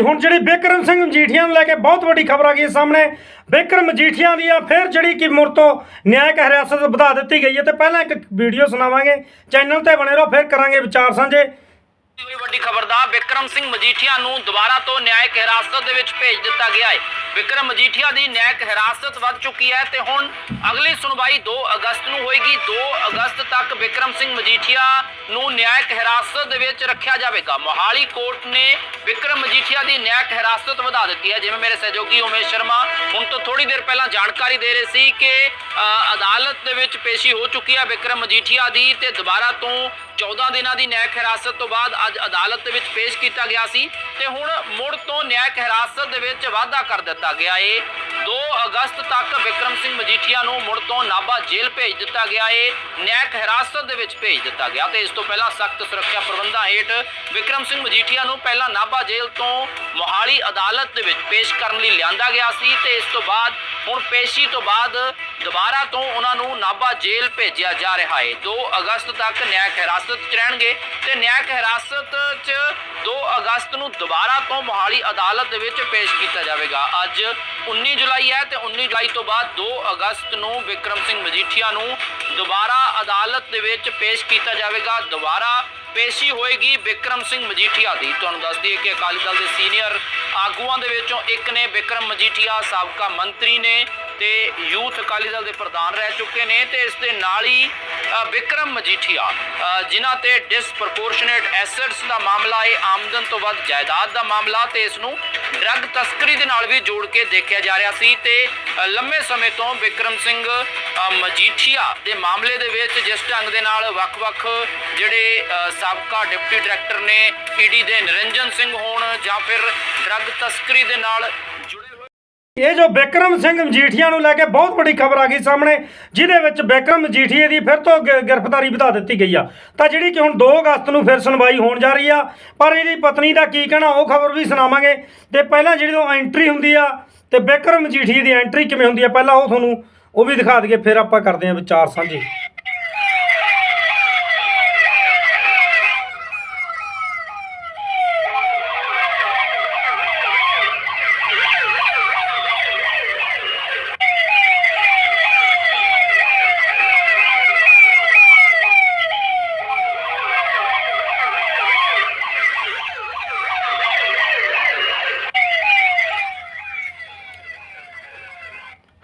ਹੁਣ ਜਿਹੜੀ ਬਿਕਰਮ ਸਿੰਘ ਮਜੀਠੀਆ ਨੂੰ ਲੈ ਕੇ ਬਹੁਤ ਵੱਡੀ ਖਬਰ ਆ ਗਈ ਹੈ ਸਾਹਮਣੇ। ਬਿਕਰਮ ਮਜੀਠੀਆ ਦੀ ਆ, ਫਿਰ ਜਿਹੜੀ ਕਿ ਮੁੜ ਤੋਂ ਨਿਆਇਕ ਹਿਰਾਸਤ ਵਧਾ ਦਿੱਤੀ ਗਈ ਹੈ ਤੇ ਪਹਿਲਾਂ ਇੱਕ ਵੀਡੀਓ ਸੁਣਾਵਾਂਗੇ। ਚੈਨਲ ਤੇ ਬਣੇ ਰਹੋ, ਫਿਰ ਕਰਾਂਗੇ ਵਿਚਾਰ ਸਾਂਝੇ। ਹੋਈ ਵੱਡੀ ਖਬਰ ਦਾ ਵਿਕਰਮ ਸਿੰਘ ਮਜੀਠੀਆ ਨੂੰ ਦੁਬਾਰਾ ਤੋਂ ਨਿਆਇਕ ਹਿਰਾਸਤ ਦੇ ਵਿੱਚ ਭੇਜ ਦਿੱਤਾ ਗਿਆ ਹੈ। ਵਿਕਰਮ ਮਜੀਠੀਆ ਦੀ ਨਿਆਇਕ ਹਿਰਾਸਤ ਵੱਧ ਚੁੱਕੀ ਹੈ ਤੇ ਹੁਣ ਅਗਲੀ ਸੁਣਵਾਈ 2 ਅਗਸਤ ਨੂੰ ਹੋਏਗੀ। 2 ਅਗਸਤ ਤੱਕ ਵਿਕਰਮ ਸਿੰਘ ਮਜੀਠੀਆ ਨੂੰ ਨਿਆਇਕ ਹਿਰਾਸਤ ਦੇ ਵਿੱਚ ਰੱਖਿਆ ਜਾਵੇਗਾ। ਮੋਹਾਲੀ ਕੋਰਟ ਨੇ ਵਿਕਰਮ ਮਜੀਠੀਆ ਦੀ ਨਿਆਇਕ ਹਿਰਾਸਤ ਵਧਾ ਦਿੱਤੀ ਹੈ। ਜਿਵੇਂ ਮੇਰੇ ਸਹਿਯੋਗੀ ਉਮੇਸ਼ ਸ਼ਰਮਾ ਹੁਣ ਤੋਂ ਥੋੜੀ ਦੇਰ ਪਹਿਲਾਂ ਜਾਣਕਾਰੀ ਦੇ ਰਹੇ ਸੀ ਕਿ ਅਦਾਲਤ ਦੇ ਵਿੱਚ ਪੇਸ਼ੀ ਹੋ ਚੁੱਕੀ ਹੈ ਵਿਕਰਮ ਮਜੀਠੀਆ ਦੀ ਤੇ ਦੁਬਾਰਾ ਤੋਂ 14 ਦਿਨਾਂ ਦੀ ਨਿਆਇਕ ਹਿਰਾਸਤ ਤੋਂ ਬਾਅਦ ਅੱਜ ਅਦਾਲਤ ਦੇ ਵਿੱਚ ਪੇਸ਼ ਕੀਤਾ ਗਿਆ ਸੀ। ਤੇ ਹੁਣ ਮੁੜ ਤੋਂ ਨਿਆਇਕ ਹਿਰਾਸਤ ਦੇ ਵਿੱਚ ਵਾਧਾ ਕਰ ਦਿੱਤਾ ਗਿਆ ਏ। 2 ਅਗਸਤ ਤੱਕ ਵਿਕਰਮ ਸਿੰਘ ਮਜੀਠੀਆ ਨੂੰ ਮੁੜ ਤੋਂ ਨਾਭਾ ਜੇਲ੍ਹ ਭੇਜ ਦਿੱਤਾ ਗਿਆ ਏ। ਨਿਆਇਕ ਹਿਰਾਸਤ ਦੇ ਵਿੱਚ ਭੇਜ ਦਿੱਤਾ ਗਿਆ ਤੇ ਇਸ ਤੋਂ ਪਹਿਲਾਂ ਸਖਤ ਸੁਰੱਖਿਆ ਪ੍ਰਬੰਧਾਂ ਹੇਠ ਵਿਕਰਮ ਸਿੰਘ ਮਜੀਠੀਆ ਨੂੰ ਪਹਿਲਾਂ ਨਾਭਾ ਜੇਲ੍ਹ ਤੋਂ ਮੋਹਾਲੀ ਅਦਾਲਤ ਦੇ ਵਿੱਚ ਪੇਸ਼ ਕਰਨ ਲਈ ਲਿਆਂਦਾ ਗਿਆ ਸੀ ਤੇ ਇਸ ਤੋਂ ਬਾਅਦ ਹੁਣ ਪੇਸ਼ੀ ਤੋਂ ਬਾਅਦ ਦੁਬਾਰਾ ਤੋਂ ਉਹਨਾਂ ਨੂੰ ਨਾਭਾ ਜੇਲ੍ਹ ਭੇਜਿਆ ਜਾ ਰਿਹਾ ਹੈ। 2 ਅਗਸਤ ਤੱਕ ਨਿਆਇਕ ਹਿਰਾਸਤ 'ਚ ਰਹਿਣਗੇ ਤੇ ਨਿਆਇਕ ਹਿਰਾਸਤ 'ਚ 2 ਅਗਸਤ ਨੂੰ ਦੁਬਾਰਾ ਤੋਂ ਮੋਹਾਲੀ ਅਦਾਲਤ ਦੇ ਵਿੱਚ ਪੇਸ਼ ਕੀਤਾ ਜਾਵੇਗਾ। ਅੱਜ 19 ਜੁਲਾਈ ਹੈ ਤੇ 19 ਜੁਲਾਈ ਤੋਂ ਬਾਅਦ 2 ਅਗਸਤ ਨੂੰ ਵਿਕਰਮ ਸਿੰਘ ਮਜੀਠੀਆ ਨੂੰ ਦੁਬਾਰਾ ਅਦਾਲਤ ਦੇ ਵਿੱਚ ਪੇਸ਼ ਕੀਤਾ ਜਾਵੇਗਾ। ਦੁਬਾਰਾ ਪੇਸ਼ੀ ਹੋਏਗੀ ਵਿਕਰਮ ਸਿੰਘ ਮਜੀਠੀਆ ਦੀ। ਤੁਹਾਨੂੰ ਦੱਸ ਦਈਏ ਕਿ ਅਕਾਲੀ ਦਲ ਦੇ ਸੀਨੀਅਰ ਆਗੂਆਂ ਦੇ ਵਿੱਚੋਂ ਇੱਕ ਨੇ ਵਿਕਰਮ ਮਜੀਠੀਆ, ਸਾਬਕਾ ਮੰਤਰੀ ਨੇ। ਤੇ ਯੂਥ ਅਕਾਲੀ ਦਲ ਦੇ ਪ੍ਰਧਾਨ ਰਹਿ ਚੁੱਕੇ ਨੇ ਤੇ ਇਸ ਦੇ ਨਾਲ ਹੀ ਅ, ਵਿਕਰਮ ਮਜੀਠੀਆ ਜਿਨ੍ਹਾਂ ਤੇ ਡਿਸਪ੍ਰੋਪੋਰਸ਼ਨੇਟ ਐਸੈਟਸ ਦਾ ਮਾਮਲਾ ਇਹ ਆਮਦਨ ਤੋਂ ਵੱਧ ਜਾਇਦਾਦ ਦਾ ਮਾਮਲਾ ਤੇ ਇਸ ਨੂੰ ਡਰੱਗ ਤਸਕਰੀ ਦੇ ਨਾਲ ਵੀ ਜੋੜ ਕੇ ਦੇਖਿਆ ਜਾ ਰਿਹਾ ਸੀ ਤੇ ਲੰਮੇ ਸਮੇਂ ਤੋਂ ਵਿਕਰਮ ਸਿੰਘ ਮਜੀਠੀਆ ਦੇ ਮਾਮਲੇ ਦੇ ਵਿੱਚ ਜਿਸ ਢੰਗ ਦੇ ਨਾਲ ਵੱਖ-ਵੱਖ ਜਿਹੜੇ ਸਾਬਕਾ ਡਿਪਟੀ ਡਾਇਰੈਕਟਰ ਨੇ ਈਡੀ ਦੇ ਨਿਰੰਜਨ ਸਿੰਘ ਹੋਣ ਜਾਂ ਫਿਰ ਡਰੱਗ ਤਸਕਰੀ ਦੇ ਨਾਲ ਇਹ ਜੋ ਬਿਕਰਮ ਸਿੰਘ ਮਜੀਠੀਆ ਨੂੰ ਲੈ ਕੇ ਬਹੁਤ ਵੱਡੀ ਖਬਰ ਆ ਗਈ ਸਾਹਮਣੇ, ਜਿਹਦੇ ਵਿੱਚ ਬਿਕਰਮ ਮਜੀਠੀਏ ਦੀ ਫਿਰ ਤੋਂ ਗ- ਗ੍ਰਿਫਤਾਰੀ ਵਧਾ ਦਿੱਤੀ ਗਈ ਆ। ਤਾਂ ਜਿਹੜੀ ਕਿ ਹੁਣ 2 ਅਗਸਤ ਨੂੰ ਫਿਰ ਸੁਣਵਾਈ ਹੋਣ ਜਾ ਰਹੀ ਆ, ਪਰ ਇਹਦੀ ਪਤਨੀ ਦਾ ਕੀ ਕਹਿਣਾ, ਉਹ ਖਬਰ ਵੀ ਸੁਣਾਵਾਂਗੇ। ਤੇ ਪਹਿਲਾਂ ਜਿਹੜੀ ਉਹ ਐਂਟਰੀ ਹੁੰਦੀ ਆ, ਤੇ ਬਿਕਰਮ ਮਜੀਠੀਏ ਦੀ ਐਂਟਰੀ ਕਿਵੇਂ ਹੁੰਦੀ ਆ, ਪਹਿਲਾਂ ਉਹ ਤੁਹਾਨੂੰ, ਉਹ ਵੀ ਦਿਖਾ ਦਈਏ, ਫਿਰ ਆਪਾਂ ਕਰਦੇ ਹਾਂ ਵਿਚਾਰ ਸਾਂਝੇ।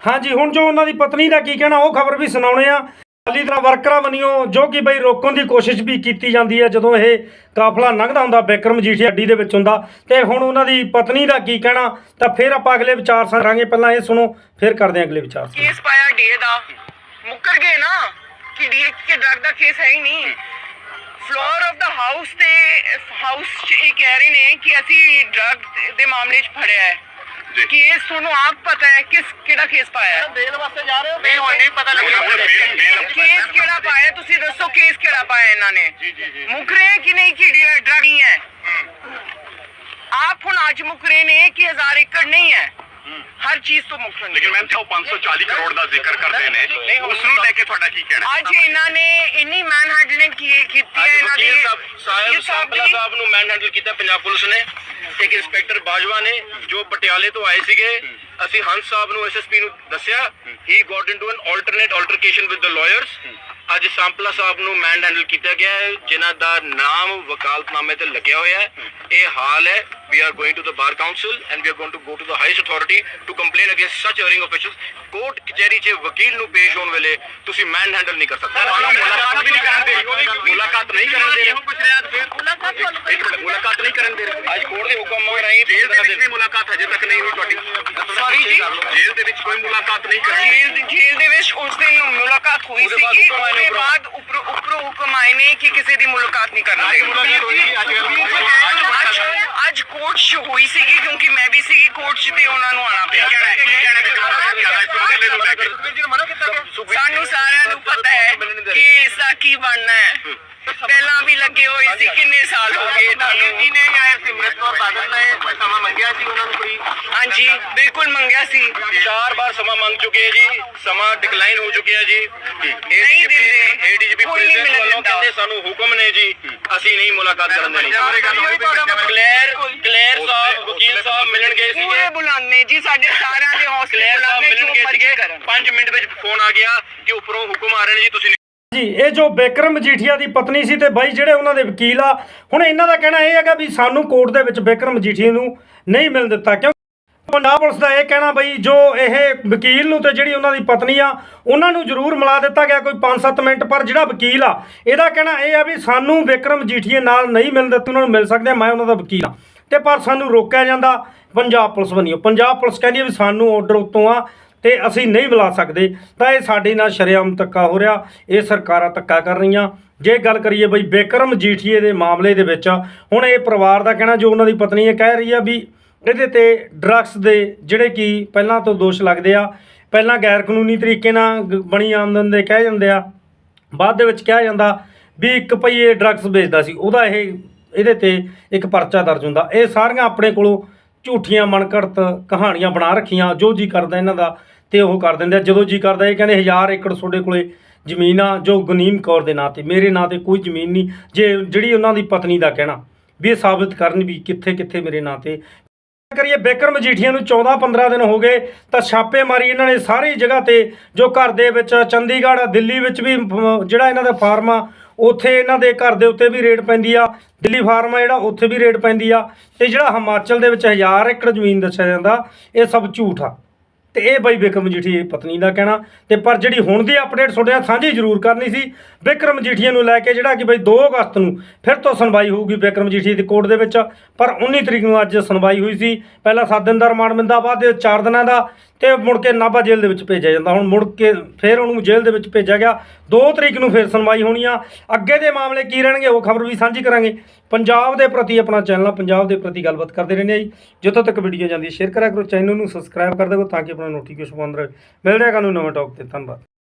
ਹਾਂਜੀ, ਹੁਣ ਜੋ ਉਹਨਾਂ ਦੀ ਪਤਨੀ ਦਾ ਕੀ ਕਹਿਣਾ, ਉਹ ਖਬਰ ਵੀ ਸੁਣਾਉਣੇ ਆ। ਅਲੀ ਤਰ੍ਹਾਂ ਵਰਕਰਾਂ ਬਣਿਓ ਜੋ ਕਿ ਬਈ ਰੋਕਣ ਦੀ ਕੋਸ਼ਿਸ਼ ਵੀ ਕੀਤੀ ਜਾਂਦੀ ਹੈ, ਜਦੋਂ ਇਹ ਕਾਫਲਾ ਲੰਘਦਾ ਹੁੰਦਾ, ਬਿਕਰਮ ਜੀਠੀ ਅੱਡੀ ਦੇ ਵਿੱਚ ਹੁੰਦਾ। ਤੇ ਹੁਣ ਉਹਨਾਂ ਦੀ ਪਤਨੀ ਦਾ ਕੀ ਕਹਿਣਾ, ਤਾਂ ਫਿਰ ਆਪਾਂ ਅਗਲੇ ਵਿਚਾਰ ਸਾਂਝਾਂਗੇ ਪਹਿਲਾਂ ਇਹ ਸੁਣੋ, ਫਿਰ ਕਰਦੇ ਹਾਂ ਅਗਲੇ ਵਿਚਾਰ ਕੇਸ ਪਾਇਆ ਡੀਏ ਦਾ। ਮੁੱਕਰ ਗਏ ਨਾ, ਕਿ ਡੀਏ ਕਿ ਡਰਗ ਦਾ ਕੇਸ ਹੈ ਹੀ ਨਹੀਂ। ਫਲੋਰ ਆਫ ਦਾ ਹਾਊਸ ਤੇ ਹਾਊਸ ਚ ਇਹ ਕਹਿ ਰਹੇ ਨੇ ਕਿ ਅਸੀਂ ਡਰਗ ਦੇ ਮਾਮਲੇ ਚ ਫੜਿਆ ਹੈ। ਕੇਸ ਤੁਹਾਨੂੰ ਆਪ ਪਤਾ ਹੈ ਕਿਸ ਕਿਹੜਾ ਕੇਸ ਪਾਇਆ ਹੈ? ਬੇਲ ਵਾਸਤੇ ਜਾ ਰਹੇ ਹੋ? ਨਹੀਂ ਹੁਣ ਨਹੀਂ ਪਤਾ ਲੱਗਿਆ ਕੇਸ ਕਿਹੜਾ ਪਾਇਆ ਤੁਸੀਂ ਦੱਸੋ ਕੇਸ ਕਿਹੜਾ ਪਾਇਆ ਇਹਨਾਂ ਨੇ? ਜੀ ਜੀ ਜੀ। ਮੁੱਕ ਰਹੇ ਕਿ ਨਹੀਂ? ਕਿ ਡਰਗ ਨਹੀਂ ਹੈ। ਆਪ ਹੁਣ ਅੱਜ ਮੁੱਕ ਰਹੇ ਨੇ ਕਿ ਹਜ਼ਾਰ ਏਕੜ ਨਹੀਂ ਹੈ। ਹਰ ਚੀਜ਼ ਤੋਂ ਨੇ। ਲੇਕਿਨ ਮੈਮ ਤਾਂ ਉਹ 540 ਕਰੋੜ ਦਾ ਜ਼ਿਕਰ ਕਰਦੇ ਨੇ। ਉਸ ਨੂੰ ਲੈ ਕੇ ਤੁਹਾਡਾ ਕੀ ਕਹਿਣਾ ਅੱਜ ਇਹਨਾਂ ਨੇ ਇੰਨੀ ਮੈਨ ਹੈਂਡਲਿੰਗ ਕੀ ਕੀਤੀ ਹੈ ਇਹਨਾਂ ਦੀ? ਸਾਹਿਬ ਸਾਹਿਬ ਨੂੰ ਮੈਨ ਹੈਂਡਲ ਕੀਤਾ ਪੰਜਾਬ ਪੁਲਿਸ ਨੇ। ਇੱਕ ਇੰਸਪੈਕਟਰ ਬਾਜਵਾ ਨੇ ਜੋ ਪਟਿਆਲੇ ਤੋਂ ਆਏ ਸੀਗੇ ਅਸੀਂ ਹੰਸ ਸਾਹਿਬ ਨੂੰ ਐਸਐਸਪੀ ਨੂੰ ਦੱਸਿਆ he got into an alternate altercation with the lawyers ਅੱਜ ਸਾਂਪਲਾ ਸਾਹਿਬ ਨੂੰ ਮੈਨ ਹੈਂਡਲ ਕੀਤਾ ਗਿਆ ਹੈ ਜਿਨ੍ਹਾਂ ਦਾ ਨਾਮ ਵਕਾਲਤਨਾਮੇ ਤੇ ਲੱਗਿਆ ਹੋਇਆ ਹੈ। ਇਹ ਹਾਲ ਹੈ we are going to the bar council and we are going to go to the highest authority to complain against such erring officials. Court ਕਚਹਿਰੀ 'ਚ ਵਕੀਲ ਨੂੰ ਪੇਸ਼ ਹੋਣ ਵੇਲੇ ਤੁਸੀਂ ਮੈਨ ਹੈਂਡਲ ਨਹੀਂ ਕਰ ਸਕਦੇ। ਮੁਲਾਕਾਤ ਵੀ ਨਹੀਂ ਕਰਨ ਦੇ ਮੁਲਾਕਾਤ ਨਹੀਂ ਕਰਨ ਦੇ ਮੁਲਾਕਾਤ ਕਰਨ ਦੇ ਅੱਜ ਕੋਰਟ ਦੇ ਹੁਕਮ ਰਾਹੀਂ ਜੇਲ੍ਹ ਦੇ ਵਿੱਚ ਵੀ ਮੁਲਾਕਾਤ ਹਜੇ ਤੱਕ ਨਹੀਂ ਹੋਈ ਤੁਹਾਡੀ Sorry ਜੀ? ਜੇਲ੍ਹ ਦੇ ਵਿੱਚ ਕੋਈ ਮੁਲਾਕਾਤ ਨਹੀਂ ਕਰਾਈ ਜੇਲ੍ਹ ਦੇ ਵਿੱਚ ਉਸ ਦਿਨ ਮੁਲਾਕਾਤ ਹੋਈ ਆਏ ਨੇ ਉਹਦੇ ਉੱਪਰੋਂ। ਬਾਅਦ ਉੱਪਰ ਹੁਕਮ ਆਏ ਨੇ ਕਿ ਕਿਸੇ ਦੀ ਮੁਲਾਕਾਤ ਨਹੀਂ ਕਰਨਾ ਅੱਜ ਮੁਲਾਕਾਤ ਹੋਈ ਸੀ, ਅੱਜ ਕੋਰਟ 'ਚ ਹੋਈ ਸੀਗੀ ਕਿਉਂਕਿ ਮੈਂ ਵੀ ਸੀਗੀ ਕੋਰਟ 'ਚ ਤੇ ਉਹਨਾਂ ਨੂੰ ਆਣਾ ਪਿਆ। ਸਾਨੂੰ ਸਾਰਿਆਂ ਨੂੰ ਪਤਾ ਹੈ ਕਿ ਇਸ ਕੀ ਬਣਨਾ ਹੈ। ਪਹਿਲਾਂ ਵੀ ਲੱਗੇ ਹੋਏ ਸੀ ਕਿੰਨੇ ਸਾਲ ਹੋ ਗਏ ਇਹਨਾਂ ਨੂੰ। ਜੀ ਨੇ ਆਇਆ ਸਿਮਰਤ ਕੌਰ ਬਾਦਲ ਨੇ ਸਮਾਂ ਮੰਗਿਆ ਸੀ ਉਹਨਾਂ ਨੂੰ ਕੋਈ। ਹਾਂਜੀ ਬਿਲਕੁਲ ਮੰਗਿਆ ਸੀ। ਚਾਰ ਵਾਰ ਸਮਾਂ ਮੰਗ ਚੁੱਕੇ ਜੀ। ਸਮਾਂ ਡਿਕਲਾਈਨ ਹੋ ਚੁੱਕਿਆ ਜੀ। ਨਹੀਂ ਦਿੰਦੇ। ਏਡੀਜੀਪੀ ਕੋਈ ਨਹੀਂ ਪ੍ਰੈਜ਼ੀਡੈਂਟ ਮਿਲਣ ਵੱਲੋਂ ਦਿੰਦਾ। ਕਹਿੰਦੇ ਸਾਨੂੰ ਹੁਕਮ ਨੇ ਜੀ ਅਸੀਂ ਨਹੀਂ ਮੁਲਾਕਾਤ ਕਰਨ ਦੇਣੀ। ਕਲੇਰ ਕਲੇਰ ਸਾਹਿਬ ਵਕੀਲ ਬੁਲੰਦ ਨੇ ਜੀ ਸਾਡੇ ਸਾਰਿਆਂ ਦੇ ਹੌਸਲੇ ਸਾਹਿਬ ਜੋ ਮਿਲਣ ਗਏ ਸੀਗੇ। ਕਰਨ। 5 ਮਿੰਟ ਵਿੱਚ ਫੋਨ ਆ ਗਿਆ ਕਿ ਉੱਪਰੋਂ ਹੁਕਮ ਆ ਰਹੇ ਨੇ ਜੀ ਤੁਸੀਂ ਜੀ ਇਹ ਜੋ ਬੇਕਰਮ ਮਜੀਠੀਆ ਦੀ ਪਤਨੀ ਸੀ ਤੇ ਬਾਈ ਜਿਹੜੇ ਉਹਨਾਂ ਦੇ ਵਕੀਲ ਆ ਹੁਣ ਇਹਨਾਂ ਦਾ ਕਹਿਣਾ ਇਹ ਹੈਗਾ ਵੀ ਸਾਨੂੰ ਕੋਰਟ ਦੇ ਵਿੱਚ ਬੇਕਰਮ ਮਜੀਠੀਆ ਨੂੰ ਨਹੀਂ ਮਿਲ ਦਿੱਤਾ। ਕਿਉਂ ਪੰਜਾਬ ਪੁਲਿਸ ਦਾ ਇਹ ਕਹਿਣਾ ਬਈ ਜੋ ਇਹ ਵਕੀਲ ਨੂੰ ਤੇ ਜਿਹੜੀ ਉਹਨਾਂ ਦੀ ਪਤਨੀ ਆ, ਉਹਨਾਂ ਨੂੰ ਜ਼ਰੂਰ ਮਿਲਾ ਦਿੱਤਾ ਗਿਆ ਕੋਈ 5-7 ਮਿੰਟ, ਪਰ ਜਿਹੜਾ ਵਕੀਲ ਆ, ਇਹਦਾ ਕਹਿਣਾ ਇਹ ਆ ਵੀ ਸਾਨੂੰ ਬੇਕਰਮ ਮਜੀਠੀਆ ਨਾਲ ਨਹੀਂ ਮਿਲ ਦਿੱਤੀ, ਉਹਨਾਂ ਨੂੰ ਮਿਲ ਸਕਦੇ ਆ, ਮੈਂ ਉਹਨਾਂ ਦਾ ਵਕੀਲ ਆ। ਤੇ ਪਰ ਸਾਨੂੰ ਰੋਕਿਆ ਜਾਂਦਾ, ਪੰਜਾਬ ਪੁਲਿਸ ਵੱਲੋਂ। ਪੰਜਾਬ ਪੁਲਿਸ ਕਹਿੰਦੀ ਆ ਵੀ ਸਾਨੂੰ ਆਰਡਰ ਉੱਤੋਂ ਆ, ਤੇ ਅਸੀਂ ਨਹੀਂ ਮਿਲਾ ਸਕਦੇ, ਤਾਂ ਇਹ ਸਾਡੇ ਨਾਲ ਸ਼ਰੇਆਮ ਧੱਕਾ ਹੋ ਰਿਹਾ, ਇਹ ਸਰਕਾਰਾਂ ਧੱਕਾ ਕਰ ਰਹੀਆਂ। ਜੇ ਗੱਲ ਕਰੀਏ ਬਈ ਬੇਕਰਮ ਜੀਠੀਏ ਦੇ ਮਾਮਲੇ ਦੇ ਵਿੱਚ, ਹੁਣ ਇਹ ਪਰਿਵਾਰ ਦਾ ਕਹਿਣਾ, ਜੋ ਉਹਨਾਂ ਦੀ ਪਤਨੀ ਇਹ ਕਹਿ ਰਹੀ ਆ ਵੀ ਇਹਦੇ ਤੇ ਡਰੱਗਸ ਦੇ ਜਿਹੜੇ ਕਿ ਪਹਿਲਾਂ ਤੋਂ ਦੋਸ਼ ਲੱਗਦੇ ਆ, ਪਹਿਲਾਂ ਗੈਰ ਕਾਨੂੰਨੀ ਤਰੀਕੇ ਨਾਲ ਗ- ਬਣੀ ਆਮਦਨ ਦੇ ਕਹਿ ਜਾਂਦੇ ਆ, ਬਾਅਦ ਦੇ ਵਿੱਚ ਕਿਹਾ ਜਾਂਦਾ ਵੀ ਇੱਕ ਪਈਏ ਡਰੱਗਸ ਵੇਚਦਾ ਸੀ, ਉਹਦਾ ਇਹ, ਇਹਦੇ ਤੇ ਇੱਕ ਪਰਚਾ ਦਰਜ ਹੁੰਦਾ। ਇਹ ਸਾਰੀਆਂ ਆਪਣੇ ਕੋਲੋਂ ਝੂਠੀਆਂ ਮਨਕੜਤ ਕਹਾਣੀਆਂ ਬਣਾ ਰੱਖੀਆਂ, ਜੋ ਜੀ ਕਰਦਾ ਇਹਨਾਂ ਦਾ ਤੇ ਉਹ ਕਰ ਦਿੰਦੇ ਆ। ਜਦੋਂ ਜੀ ਕਰਦਾ, ਇਹ ਕਹਿੰਦੇ 1000 ਏਕੜ ਤੁਹਾਡੇ ਕੋਲੇ ਜ਼ਮੀਨ ਆ, ਜੋ ਗਨੀਮ ਕੌਰ ਦੇ ਨਾਂ ਤੇ, ਮੇਰੇ ਨਾਂ ਤੇ ਕੋਈ ਜ਼ਮੀਨ ਨਹੀਂ, ਜੇ ਜਿਹੜੀ ਉਹਨਾਂ ਦੀ ਪਤਨੀ ਦਾ ਕਹਿਣਾ ਵੀ ਇਹ ਸਾਬਤ ਕਰਨ ਵੀ ਕਿੱਥੇ ਕਿੱਥੇ ਮੇਰੇ ਨਾਂ ਤੇ ਕਰੀਏ ਬੇਕਰ ਮਜੀਠੀਆਂ ਨੂੰ 14 15 ਦਿਨ ਹੋ ਗਏ, ਤਾਂ ਛਾਪੇਮਾਰੀ ਇਹਨਾਂ ਨੇ ਸਾਰੀ ਜਗ੍ਹਾ ਤੇ ਜੋ ਘਰ ਦੇ ਵਿੱਚ ਚੰਡੀਗੜ੍ਹ, ਦਿੱਲੀ ਵਿੱਚ ਵੀ ਜਿਹੜਾ ਇਹਨਾਂ ਦਾ ਫਾਰਮ ਆ, ਉੱਥੇ ਇਹਨਾਂ ਦੇ ਘਰ ਦੇ ਉੱਤੇ ਵੀ ਰੇਡ ਪੈਂਦੀ ਆ। ਦਿੱਲੀ ਫਾਰਮ ਆ ਜਿਹੜਾ, ਉੱਥੇ ਵੀ ਰੇਡ ਪੈਂਦੀ ਆ। ਤੇ ਜਿਹੜਾ ਹਿਮਾਚਲ ਦੇ ਵਿੱਚ 1000 ਏਕੜ ਜ਼ਮੀਨ ਦੱਸਿਆ ਜਾਂਦਾ, ਇਹ ਸਭ ਝੂਠ ਆ। ਤੇ ਇਹ ਬਾਈ ਬਿਕਰਮ ਮਜੀਠੀ ਪਤਨੀ ਦਾ ਕਹਿਣਾ, ਤੇ ਪਰ ਜਿਹੜੀ ਹੁਣ ਦੀ ਅਪਡੇਟ ਤੁਹਾਡੇ ਨਾਲ ਸਾਂਝੀ ਜ਼ਰੂਰ ਕਰਨੀ ਸੀ ਬਿਕਰਮ ਮਜੀਠੀਆ ਨੂੰ ਲੈ ਕੇ ਜਿਹੜਾ ਕਿ ਬਈ 2 ਅਗਸਤ ਨੂੰ ਫਿਰ ਤੋਂ ਸੁਣਵਾਈ ਹੋਊਗੀ ਬਿਕਰਮ ਮਜੀਠੀਆ ਦੀ ਕੋਰਟ ਦੇ ਵਿੱਚ, ਪਰ 19 ਤਰੀਕ ਨੂੰ ਅੱਜ ਸੁਣਵਾਈ ਹੋਈ ਸੀ, ਪਹਿਲਾਂ 7 ਦਿਨ ਦਾ ਰਿਮਾਂਡ ਮਿਲਦਾ, ਬਾਅਦ ਦੇ 4 ਦਿਨਾਂ ਦਾ ਤੇ ਮੁੜ ਕੇ ਨਾਭਾ ਜੇਲ੍ਹ ਦੇ ਵਿੱਚ ਭੇਜਿਆ ਜਾਂਦਾ। ਹੁਣ ਮੁੜ ਕੇ ਫਿਰ ਉਹਨੂੰ ਜੇਲ੍ਹ ਦੇ ਵਿੱਚ ਭੇਜਿਆ ਗਿਆ। 2 ਤਰੀਕ ਨੂੰ ਫਿਰ ਸੁਣਵਾਈ ਹੋਣੀ ਆ। ਅੱਗੇ ਦੇ ਮਾਮਲੇ ਕੀ ਰਹਿਣਗੇ ਉਹ ਖਬਰ ਵੀ ਸਾਂਝੀ ਕਰਾਂਗੇ। ਪੰਜਾਬ ਦੇ ਪ੍ਰਤੀ ਆਪਣਾ ਚੈਨਲ ਆ, ਪੰਜਾਬ ਦੇ ਪ੍ਰਤੀ ਗੱਲਬਾਤ ਕਰਦੇ ਰਹਿੰਦੇ ਆ ਜੀ। ਜਿੱਥੋਂ ਤੱਕ ਵੀਡੀਓ ਜਾਂਦੀ ਹੈ ਸ਼ੇਅਰ ਕਰਿਆ ਕਰੋ। ਚੈਨਲ ਨੂੰ ਸਬਸਕ੍ਰਾਈਬ ਕਰ ਦਿਓ ਤਾਂ ਕਿ ਆਪਣਾ ਨੋਟੀਫਿਕੇਸ਼ਨ ਆਉਂਦਾ ਰਹੇ। ਮਿਲਦੇ ਆ ਕਾਨੂੰ ਨਵੇਂ ਟੌਪ ਤੇ। ਧੰਨਵਾਦ।